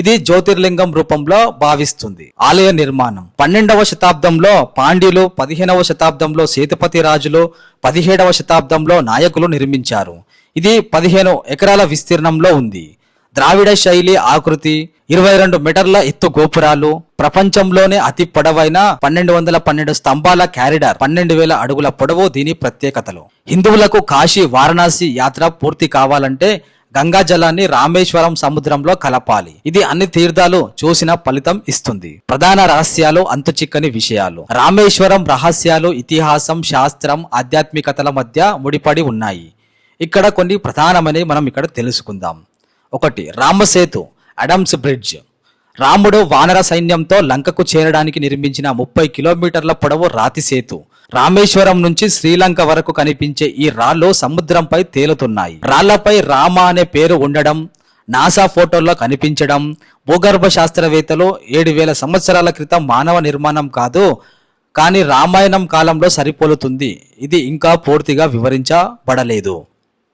ఇది జ్యోతిర్లింగం రూపంలో భావిస్తుంది. ఆలయ నిర్మాణం. పన్నెండవ శతాబ్దంలో పాండ్యులు పదిహేనవ శతాబ్దంలో సేతుపతి రాజులు పదిహేడవ శతాబ్దంలో నాయకులు నిర్మించారు. ఇది పదిహేను ఎకరాల విస్తీర్ణంలో ఉంది. ద్రావిడ శైలి ఆకృతి ఇరవై రెండు మీటర్ల ఎత్తు గోపురాలు ప్రపంచంలోనే అతి పొడవైన పన్నెండు వందల పన్నెండు స్తంభాల క్యారిడార్ పన్నెండు వేల అడుగుల పొడవు దీని ప్రత్యేకతలు. హిందువులకు కాశీ వారణాసి యాత్ర పూర్తి కావాలంటే గంగా జలాన్ని రామేశ్వరం సముద్రంలో కలపాలి. ఇది అన్ని తీర్థాలు చూసిన ఫలితం ఇస్తుంది. ప్రధాన రహస్యాలు అంతుచిక్కని విషయాలు. రామేశ్వరం రహస్యాలు ఇతిహాసం శాస్త్రం ఆధ్యాత్మికతల మధ్య ముడిపడి ఉన్నాయి. ఇక్కడ కొన్ని ప్రధానమైనవి మనం ఇక్కడ తెలుసుకుందాం. ఒకటి రామసేతు అడమ్స్ బ్రిడ్జ్. రాముడు వానర సైన్యంతో లంకకు చేరడానికి నిర్మించిన ముప్పై కిలోమీటర్ల పొడవు రాతి సేతు రామేశ్వరం నుంచి శ్రీలంక వరకు కనిపించే ఈ రాళ్ళు సముద్రంపై తేలుతున్నాయి. రాళ్ళపై రామ అనే పేరు ఉండడం నాసా ఫోటోల్లో కనిపించడం భూగర్భ శాస్త్రవేత్తలు ఏడు వేల సంవత్సరాల క్రితం మానవ నిర్మాణం కాదు కానీ రామాయణం కాలంలో సరిపోలుతుంది. ఇది ఇంకా పూర్తిగా వివరించబడలేదు.